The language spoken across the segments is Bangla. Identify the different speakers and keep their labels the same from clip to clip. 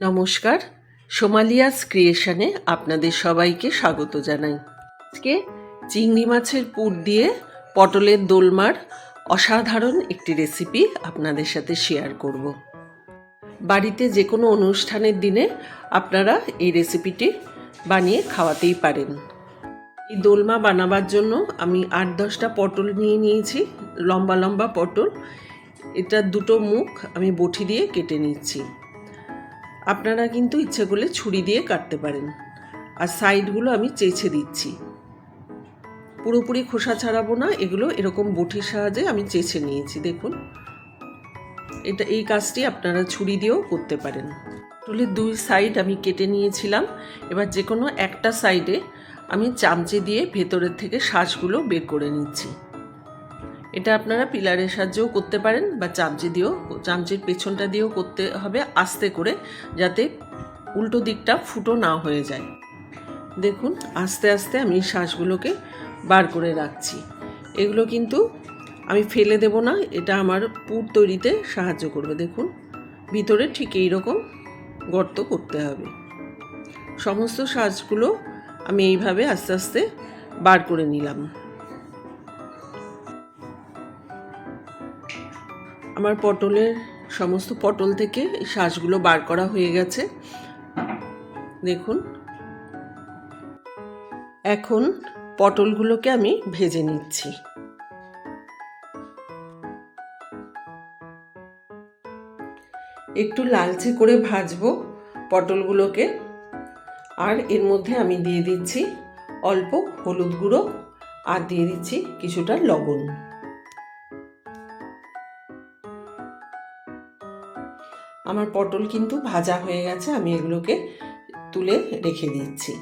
Speaker 1: নমস্কার, সোমালিয়াস ক্রিয়েশনে আপনাদের সবাইকে স্বাগত জানাই। আজকে চিংড়ি মাছের পুর দিয়ে পটলের দোলমার অসাধারণ একটি রেসিপি আপনাদের সাথে শেয়ার করব। বাড়িতে যে কোনো অনুষ্ঠানের দিনে আপনারা এই রেসিপিটি বানিয়ে খাওয়াতেই পারেন। এই দোলমা বানাবার জন্য আমি আট দশটা পটল নিয়ে নিয়েছি, লম্বা লম্বা পটল। এটা দুটো মুখ আমি বটি দিয়ে কেটে নিচ্ছি। আপনারা কিন্তু ইচ্ছে করলে ছুরি দিয়ে কাটতে পারেন। আর সাইডগুলো আমি চেঁচে দিচ্ছি। পুরোপুরি খোসা ছাড়াবো না, এগুলো এরকম বটির সাহায্যে আমি চেঁচে নিয়েছি, দেখুন। এটা, এই কাজটি আপনারা ছুরি দিয়েও করতে পারেন। পটলের দুই সাইড আমি কেটে নিয়েছিলাম। এবার যে কোনো একটা সাইডে আমি চামচে দিয়ে ভেতরের থেকে শ্বাসগুলো বের করে নিচ্ছি। এটা আপনারা পিলারের সাহায্যেও করতে পারেন বা চামচে দিয়েও, চামচের পেছনটা দিয়েও করতে হবে আস্তে করে যাতে উল্টো দিকটা ফুটো না হয়ে যায়। দেখুন, আস্তে আস্তে আমি শ্বাসগুলোকে বার করে রাখছি। এগুলো কিন্তু আমি ফেলে দেব না, এটা আমার পুর তৈরিতে সাহায্য করবে। দেখুন, ভিতরে ঠিক এই রকম গর্ত করতে হবে। সমস্ত শ্বাসগুলো আমি এইভাবে আস্তে আস্তে বার করে নিলাম। আমার পটলের সমস্ত পটল থেকে শ্বাসগুলো বার করা হয়ে গেছে। দেখুন। এখন পটলগুলোকে আমি ভেজে নিচ্ছি। একটু লালচে করে ভাজবো পটলগুলোকে। আর এর মধ্যে আমি দিয়ে দিচ্ছি অল্প হলুদ গুঁড়ো আর দিয়ে দিচ্ছি কিছুটা লবণ। আমার পটল কিন্তু ভাজা হয়ে গেছে, আমি এগুলোকে তুলে রেখে দিচ্ছি।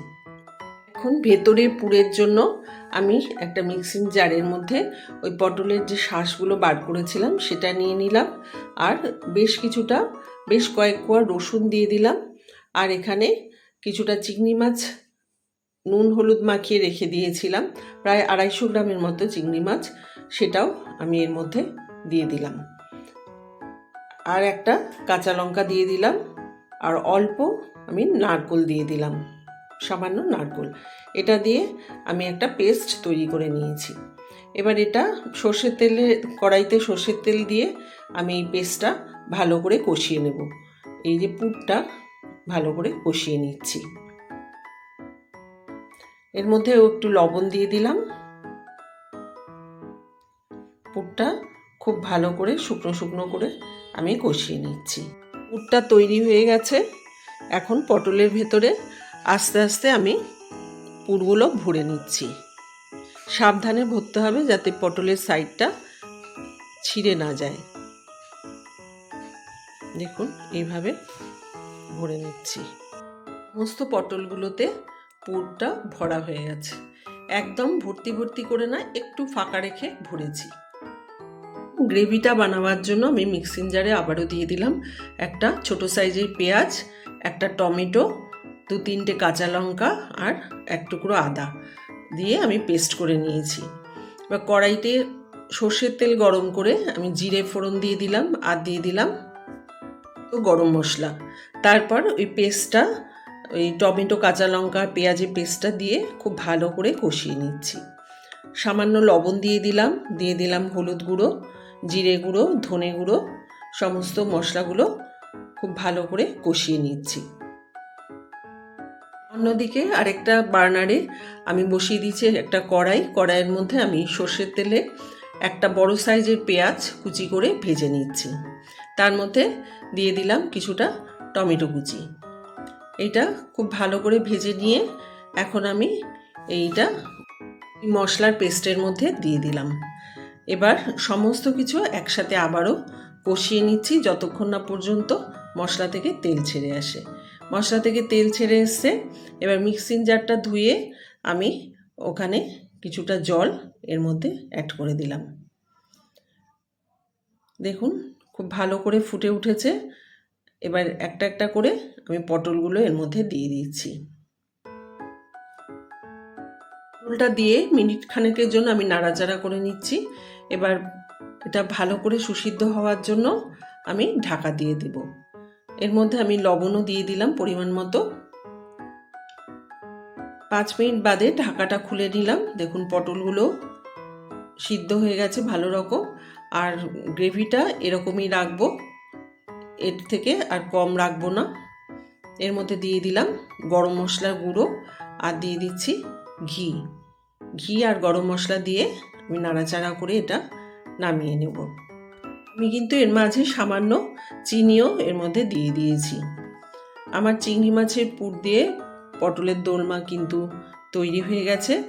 Speaker 1: এখন ভেতরে পুরের জন্য আমি একটা মিক্সিং জারের মধ্যে ওই পটলের যে শ্বাসগুলো বার করেছিলাম, সেটা নিয়ে নিলাম। আর বেশ কিছুটা, বেশ কয়েক কোয়া রসুন দিয়ে দিলাম। আর এখানে কিছুটা চিংড়ি মাছ, নুন হলুদ মাখিয়ে রেখে দিয়েছিলাম। প্রায় আড়াইশো গ্রামের মতো চিংড়ি মাছ, সেটাও আমি এর মধ্যে দিয়ে দিলাম। আর একটা কাঁচা লঙ্কা দিয়ে দিলাম, আর অল্প আমি নারকোল দিয়ে দিলাম, সামান্য নারকোল। এটা দিয়ে আমি একটা পেস্ট তৈরি করে নিয়েছি। এবার এটা সর্ষের তেলে, কড়াইতে সর্ষের তেল দিয়ে আমি এই পেস্টটা ভালো করে কষিয়ে নেব। এই যে পুরটা ভালো করে কষিয়ে নিচ্ছি। এর মধ্যে একটু লবণ দিয়ে দিলাম। পুরটা খুব ভালো করে, শুকনো শুকনো করে আমি কষিয়ে নিচ্ছি। পুরটা তৈরি হয়ে গেছে। এখন পটলের ভেতরে আস্তে আস্তে আমি পুরগুলো ভরে নিচ্ছি। সাবধানে ভরতে হবে যাতে পটলের সাইডটা ছিঁড়ে না যায়। দেখুন, এইভাবে ভরে নিচ্ছি। সমস্ত পটলগুলোতে পুরটা ভরা হয়ে গেছে। একদম ভর্তি ভর্তি করে না, একটু ফাঁকা রেখে ভরেছি। গ্রেভিটা বানাবার জন্য আমি মিক্সিং জারে আবারও দিয়ে দিলাম। একটা ছোট সাইজের পেঁয়াজ, একটা টমেটো, দু তিনটে কাঁচা লঙ্কা আর এক টুকরো আদা দিয়ে আমি পেস্ট করে নিয়েছি। এবার কড়াইতে সর্ষের তেল গরম করে আমি জিরে ফোড়ন দিয়ে দিলাম আর দিয়ে দিলাম তো গরম মশলা। তারপর ওই পেস্টটা, ওই টমেটো, কাঁচা লঙ্কা, পেঁয়াজের পেস্টটা দিয়ে খুব ভালো করে কষিয়ে নিচ্ছি। সামান্য লবণ দিয়ে দিলাম দিয়ে দিলাম হলুদ গুঁড়ো। জিরে গুঁড়ো, ধনে গুঁড়ো, সমস্ত মশলাগুলো খুব ভালো করে কষিয়ে নিচ্ছি। অন্যদিকে আরেকটা বার্নারে আমি বসিয়ে দিয়েছি একটা কড়াই। কড়াইয়ের মধ্যে আমি সর্ষের তেলে একটা বড় সাইজের পেঁয়াজ কুচি করে ভেজে নিচ্ছি। তার মধ্যে দিয়ে দিলাম কিছুটা টমেটো কুচি। এইটা খুব ভালো করে ভেজে নিয়ে এখন আমি এইটা মশলার পেস্টের মধ্যে দিয়ে দিলাম। এবার সমস্ত কিছু একসাথে আবারও কষিয়ে নিচ্ছি যতক্ষণ না পর্যন্ত মশলা থেকে তেল ছেড়ে আসে। মশলা থেকে তেল ছেড়ে এসছে। এবার মিক্সিং জারটা ধুয়ে আমি ওখানে কিছুটা জল এর মধ্যে অ্যাড করে দিলাম। দেখুন, খুব ভালো করে ফুটে উঠেছে। এবার একটা একটা করে আমি পটলগুলো এর মধ্যে দিয়ে দিচ্ছি। পটলটা দিয়ে মিনিট খানেকের জন্য আমি নাড়াচাড়া করে নিচ্ছি। এবার এটা ভালো করে সুসিদ্ধ হওয়ার জন্য আমি ঢাকা দিয়ে দেব। এর মধ্যে আমি লবণও দিয়ে দিলাম পরিমাণ মতো। পাঁচ মিনিট বাদে ঢাকাটা খুলে নিলাম। দেখুন পটলগুলো সিদ্ধ হয়ে গেছে ভালো রকম। আর গ্রেভিটা এরকমই রাখব। এর থেকে আর কম রাখব না। এর মধ্যে দিয়ে দিলাম গরম মশলার গুঁড়ো আর দিয়ে দিচ্ছি ঘি। ঘি আর গরম মশলা দিয়ে আমি নাড়াচাড়া করে এটা নামিয়ে নেব। আমি কিন্তু এর মাঝে সামান্য চিনিও এর মধ্যে দিয়ে দিয়েছি। আমার চিংড়ি মাছের পুর দিয়ে পটলের দোলমা কিন্তু তৈরি হয়ে গেছে।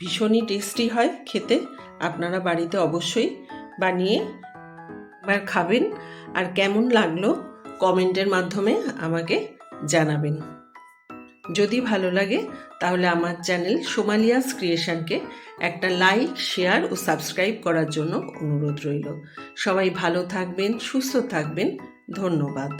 Speaker 1: ভীষণই টেস্টি হয় খেতে। আপনারা বাড়িতে অবশ্যই বানিয়ে একবার খাবেন। আর কেমন লাগল কমেন্টের মাধ্যমে আমাকে জানাবেন। যদি ভালো লাগে, তাহলে আমার চ্যানেল সোমালিয়াস ক্রিয়েশনকে একটা লাইক, শেয়ার ও সাবস্ক্রাইব করার জন্য অনুরোধ রইল। সবাই ভালো থাকবেন, সুস্থ থাকবেন। ধন্যবাদ।